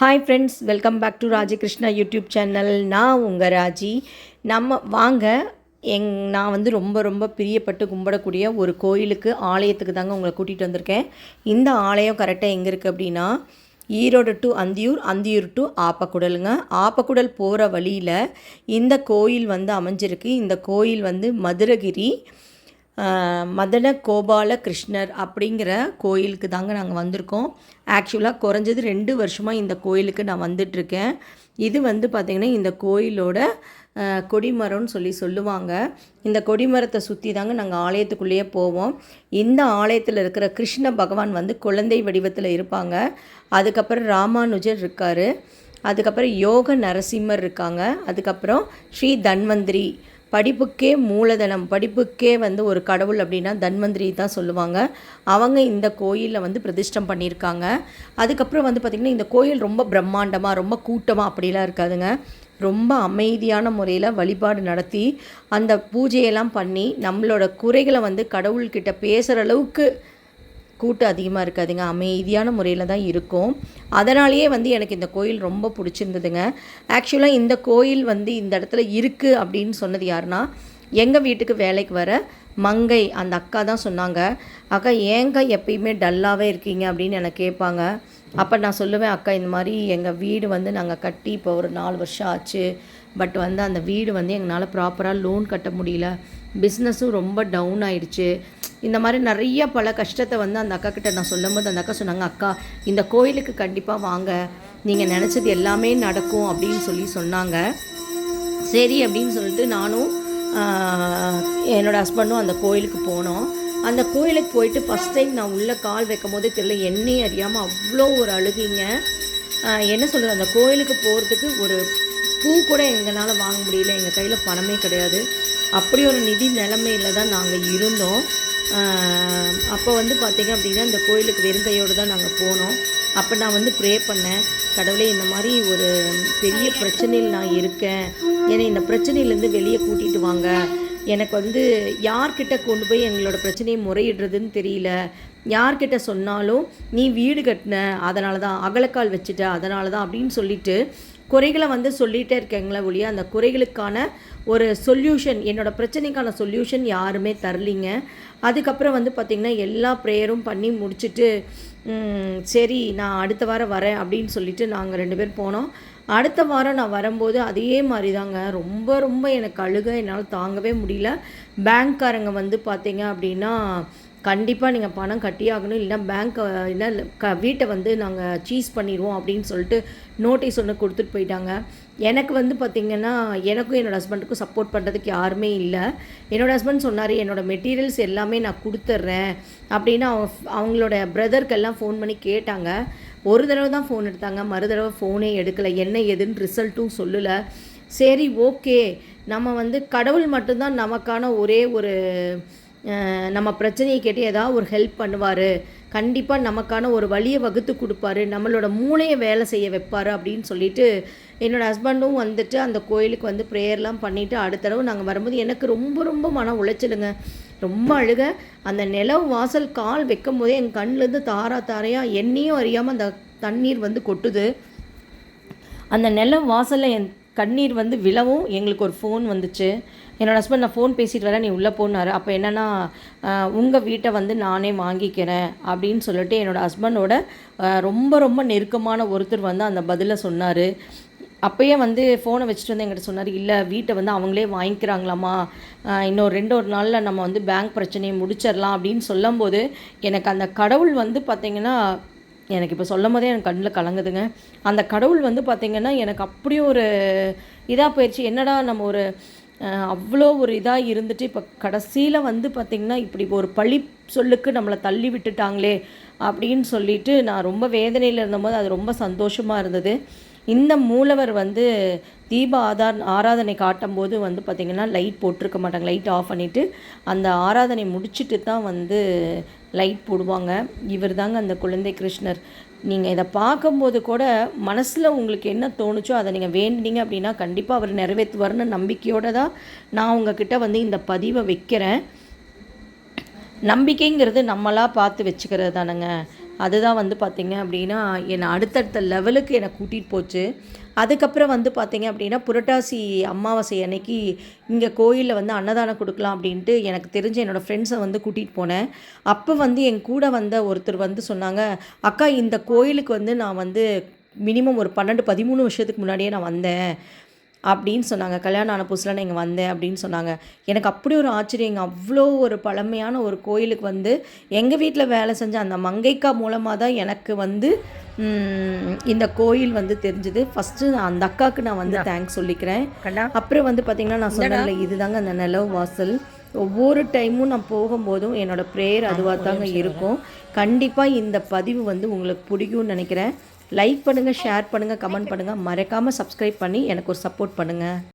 Hi friends welcome back to Raji Krishna YouTube channel நான் உங்கள் ராஜி. நம்ம வாங்க. எங் நான் வந்து ரொம்ப ரொம்ப பிரியப்பட்டு கும்பிடக்கூடிய ஒரு கோயிலுக்கு ஆலயத்துக்கு தாங்க உங்களை கூட்டிகிட்டு வந்திருக்கேன். இந்த ஆலயம் கரெக்டாக எங்கே இருக்குது அப்படின்னா ஈரோடு டு அந்தியூர் அந்தியூர் டு ஆப்பக்குடலுங்க. ஆப்பக்குடல் போகிற வழியில் இந்த கோயில் வந்து அமைஞ்சிருக்கு. இந்த கோயில் வந்து மதுரகிரி மதன கோபால கிருஷ்ணர் அப்படிங்கிற கோயிலுக்கு தாங்க நாங்கள் வந்திருக்கோம். ஆக்சுவலாக குறைஞ்சது ரெண்டு வருஷமாக இந்த கோயிலுக்கு நான் வந்துட்டுருக்கேன். இது வந்து பார்த்திங்கன்னா இந்த கோயிலோட கொடிமரம்னு சொல்லி சொல்லுவாங்க. இந்த கொடிமரத்தை சுற்றி தாங்க நாங்கள் ஆலயத்துக்குள்ளேயே போவோம். இந்த ஆலயத்தில் இருக்கிற கிருஷ்ண பகவான் வந்து குழந்தை வடிவத்தில் இருப்பாங்க. அதுக்கப்புறம் ராமானுஜர் இருக்கார். அதுக்கப்புறம் யோக நரசிம்மர் இருக்காங்க. அதுக்கப்புறம் ஸ்ரீ தன்வந்திரி படிப்புக்கே மூலதனம் படிப்புக்கே வந்து ஒரு கடவுள் அப்படின்னா தன்வந்திரி தான் சொல்லுவாங்க. அவங்க இந்த கோயிலில் வந்து பிரதிஷ்டம் பண்ணியிருக்காங்க. அதுக்கப்புறம் வந்து பார்த்திங்கன்னா இந்த கோயில் ரொம்ப பிரம்மாண்டமாக ரொம்ப கூட்டமாக அப்படிலாம் இருக்காதுங்க. ரொம்ப அமைதியான முறையில் வழிபாடு நடத்தி அந்த பூஜையெல்லாம் பண்ணி நம்மளோட குறைகளை வந்து கடவுள்கிட்ட பேசுகிற அளவுக்கு கூட்டம் அதிகமாக இருக்காதுங்க. அமைதியான முறையில் தான் இருக்கும். அதனாலேயே வந்து எனக்கு இந்த கோயில் ரொம்ப பிடிச்சிருந்ததுங்க. ஆக்சுவலாக இந்த கோயில் வந்து இந்த இடத்துல இருக்குது அப்படின்னு சொன்னது யாருன்னா எங்கள் வீட்டுக்கு வேலைக்கு வர மங்கை அந்த அக்கா தான் சொன்னாங்க. அக்கா ஏங்க எப்பயுமே டல்லாகவே இருக்கீங்க? அப்படின்னு எனக்கு கேட்பாங்க. அப்போ நான் சொல்லுவேன் அக்கா இந்த மாதிரி எங்கள் வீடு வந்து நாங்கள் கட்டி இப்போ ஒரு நாலு வருஷம் ஆச்சு. பட் வந்து அந்த வீடு வந்து எங்களால் ப்ராப்பராக லோன் கட்ட முடியல. பிஸ்னஸும் ரொம்ப டவுன் ஆயிடுச்சு. இந்த மாதிரி நிறைய பல கஷ்டத்தை வந்து அந்த அக்கா கிட்ட நான் சொல்லும்போது அந்த அக்கா சொன்னாங்க அக்கா இந்த கோயிலுக்கு கண்டிப்பாக வாங்க. நீங்கள் நினச்சது எல்லாமே நடக்கும் அப்படின்னு சொல்லி சொன்னாங்க. சரி அப்படின்னு சொல்லிட்டு நானும் என்னோடய ஹஸ்பண்டும் அந்த கோயிலுக்கு போனோம். அந்த கோயிலுக்கு போயிட்டு ஃபஸ்ட் டைம் நான் உள்ளே கால் வைக்கும் போதே தெரியல என்னையும் அறியாமல் அவ்வளோ ஒரு அழுகிங்க. என்ன சொல்கிறது அந்த கோயிலுக்கு போகிறதுக்கு ஒரு பூ கூட எங்களால் வாங்க முடியல. எங்கள் கையில் பணமே கிடையாது. அப்படி ஒரு நிதி நிலைமையில் தான் நாங்கள் இருந்தோம். அப்போ வந்து பார்த்திங்க அப்படின்னா இந்த கோயிலுக்கு வெறுங்கையோடு தான் நாங்கள் போனோம். அப்போ நான் வந்து ப்ரே பண்ணேன். கடவுளே இந்த மாதிரி ஒரு பெரிய பிரச்சனையில் நான் இருக்கேன். என்னை இந்த பிரச்சனையிலேருந்து வெளியே கூட்டிகிட்டு வாங்க. எனக்கு வந்து யார்கிட்ட கொண்டு போய் எங்களோட பிரச்சனையை முறையிடுறதுன்னு தெரியல. யார்கிட்ட சொன்னாலும் நீ வீடு கட்டின அதனால தான் அகலக்கால் வச்சுட்ட அதனால தான் அப்படின்னு சொல்லிட்டு குறைகளை வந்து சொல்லிகிட்டே இருக்கேங்களே ஒழிய அந்த குறைகளுக்கான ஒரு சொல்யூஷன் என்னோட பிரச்சனைக்கான சொல்யூஷன் யாருமே தரலிங்க. அதுக்கப்புறம் வந்து பார்த்திங்கன்னா எல்லா ப்ரேயரும் பண்ணி முடிச்சுட்டு சரி நான் அடுத்த வாரம் வரேன் அப்படின்னு சொல்லிட்டு நாங்கள் ரெண்டு பேர் போனோம். அடுத்த வாரம் நான் வரும்போது அதே மாதிரி தாங்க ரொம்ப ரொம்ப எனக்கு அழுக என்னால் தாங்கவே முடியல. பேங்க்காரங்க வந்து பார்த்தீங்க அப்படின்னா கண்டிப்பாக நீங்கள் பணம் கட்டியாகணும் இல்லைன்னா பேங்க் இல்லை க வீட்டை வந்து நாங்கள் சீஸ் பண்ணிடுவோம் அப்படின்னு சொல்லிட்டு நோட்டீஸ் ஒன்று கொடுத்துட்டு போயிட்டாங்க. எனக்கு வந்து பார்த்திங்கன்னா எனக்கும் என்னோடய ஹஸ்பண்டுக்கும் சப்போர்ட் பண்ணுறதுக்கு யாருமே இல்லை. என்னோடய ஹஸ்பண்ட் சொன்னார் என்னோடய மெட்டீரியல்ஸ் எல்லாமே நான் கொடுத்துட்றேன் அப்படின்னு அவங்க அவங்களோட பிரதர்க்கெல்லாம் ஃபோன் பண்ணி கேட்டாங்க. ஒரு தடவை தான் ஃபோன் எடுத்தாங்க. மறு தடவை ஃபோனே எடுக்கலை. என்ன ஏதுன்னு ரிசல்ட்டும் சொல்லலை. சரி ஓகே நம்ம வந்து கடவுள் மட்டும்தான் நமக்கான ஒரே ஒரு நம்ம பிரச்சனையை கேட்டு ஏதாவது ஒரு ஹெல்ப் பண்ணுவார். கண்டிப்பாக நமக்கான ஒரு வழியை வகுத்து கொடுப்பாரு. நம்மளோட மூளையை வேலை செய்ய வைப்பார் அப்படின்னு சொல்லிட்டு என்னோடய ஹஸ்பண்டும் வந்துட்டு அந்த கோயிலுக்கு வந்து ப்ரேயர்லாம் பண்ணிவிட்டு அடுத்த தடவை நாங்கள் வரும்போது எனக்கு ரொம்ப ரொம்ப மன உளைச்சலுங்க. ரொம்ப அழுக. அந்த நிலவு வாசல் கால் வைக்கும் போதே என் கண்ணிலேருந்து தாரா தாரையாக என்னையும் அறியாமல் அந்த தண்ணீர் வந்து கொட்டுது. அந்த நிலம் வாசலில் என் கண்ணீர் வந்து விழவும். எங்களுக்கு ஒரு ஃபோன் வந்துச்சு. என்னோடய ஹஸ்பண்ட் நான் ஃபோன் பேசிட்டு வரேன் நீ உள்ளே போனார் அப்போ என்னென்னா உங்கள் வீட்டை வந்து நானே வாங்கிக்கிறேன் அப்படின்னு சொல்லிட்டு என்னோட ஹஸ்பண்டோட ரொம்ப ரொம்ப நெருக்கமான ஒருத்தர் வந்து அந்த பதிலை சொன்னார். அப்பயே வந்து ஃபோனை வச்சுட்டு வந்து எங்கிட்ட சொன்னார் இல்லை வீட்டை வந்து அவங்களே வாங்கிக்கிறாங்களாமா இன்னொரு இன்னும் ரெண்டு ஒரு நாளில் நம்ம வந்து பேங்க் பிரச்சனையை முடிச்சிடலாம் அப்படின்னு சொல்லும்போது எனக்கு அந்த கடவுள் வந்து பார்த்திங்கன்னா எனக்கு இப்போ சொல்லும் போதே எனக்கு கண்ணில் கலங்குதுங்க. அந்த கடவுள் வந்து பார்த்திங்கன்னா எனக்கு அப்படியே ஒரு இதாக போயிடுச்சு என்னடா நம்ம ஒரு அவ்வளோ ஒரு இதாக இருந்துட்டு இப்போ கடைசியில் வந்து பார்த்திங்கன்னா இப்படி ஒரு பழி சொல்லுக்கு நம்மளை தள்ளி விட்டுட்டாங்களே அப்படின்னு சொல்லிட்டு நான் ரொம்ப வேதனையில் இருந்தபோது அது ரொம்ப சந்தோஷமாக இருந்தது. இந்த மூலவர் வந்து தீப ஆதார் ஆராதனை காட்டும்போது வந்து பார்த்திங்கன்னா லைட் போட்டிருக்க மாட்டாங்க. லைட் ஆஃப் பண்ணிவிட்டு அந்த ஆராதனை முடிச்சுட்டு தான் வந்து லைட் போடுவாங்க. இவர் தாங்க அந்த குழந்தை கிருஷ்ணர். நீங்கள் இதை பார்க்கும்போது கூட மனசில் உங்களுக்கு என்ன தோணுச்சோ அதை நீங்கள் வேண்டினீங்க அப்படின்னா கண்டிப்பாக அவர் நிறைவேற்றுவார்னு நம்பிக்கையோடு தான் நான் உங்ககிட்ட வந்து இந்த பதிவை வைக்கிறேன். நம்பிக்கைங்கிறது நம்மளாக பார்த்து வச்சுக்கிறது தானுங்க. அதுதான் வந்து பார்த்திங்க அப்படின்னா என்னை அடுத்தடுத்த லெவலுக்கு என்னை கூட்டிகிட்டு போச்சு. அதுக்கப்புறம் வந்து பார்த்திங்க அப்படின்னா புரட்டாசி அமாவாசை அன்னைக்கு இங்கே கோயிலில் வந்து அன்னதானம் கொடுக்கலாம் அப்படின்ட்டு எனக்கு தெரிஞ்ச என்னோடய ஃப்ரெண்ட்ஸை வந்து கூட்டிகிட்டு போனேன். அப்போ வந்து என் கூட வந்த ஒருத்தர் வந்து சொன்னாங்க அக்கா இந்த கோயிலுக்கு வந்து நான் வந்து மினிமம் ஒரு பன்னெண்டு பதிமூணு வருஷத்துக்கு முன்னாடியே நான் வந்தேன். அப்படின்னு சொன்னாங்க. கல்யாணம் ஆன புதுசில் நான் இங்கே வந்தேன் அப்படின்னு சொன்னாங்க. எனக்கு அப்படி ஒரு ஆச்சரியங்க அவ்வளோ ஒரு பழமையான ஒரு கோயிலுக்கு வந்து எங்கள் வீட்டில் வேலை செஞ்ச அந்த மங்கைக்கா மூலமாக தான் எனக்கு வந்து இந்த கோயில் வந்து தெரிஞ்சுது. ஃபஸ்ட்டு அந்த அக்காவுக்கு நான் வந்து தேங்க்ஸ் சொல்லிக்கிறேன். அப்புறம் வந்து பார்த்திங்கன்னா நான் சொன்னேன்ல இதுதாங்க அந்த நிலவு வாசல். ஒவ்வொரு டைமும் நான் போகும்போதும் என்னோட ப்ரேயர் அதுவாக தாங்க இருக்கும். கண்டிப்பாக இந்த பதிவு வந்து உங்களுக்கு பிடிக்கும்னு நினைக்கிறேன். லைக் பண்ணுங்கள் ஷேர் பண்ணுங்கள் கமெண்ட் பண்ணுங்கள் மறக்காமல் சப்ஸ்கிரைப் பண்ணி எனக்கு ஒரு சப்போர்ட் பண்ணுங்கள்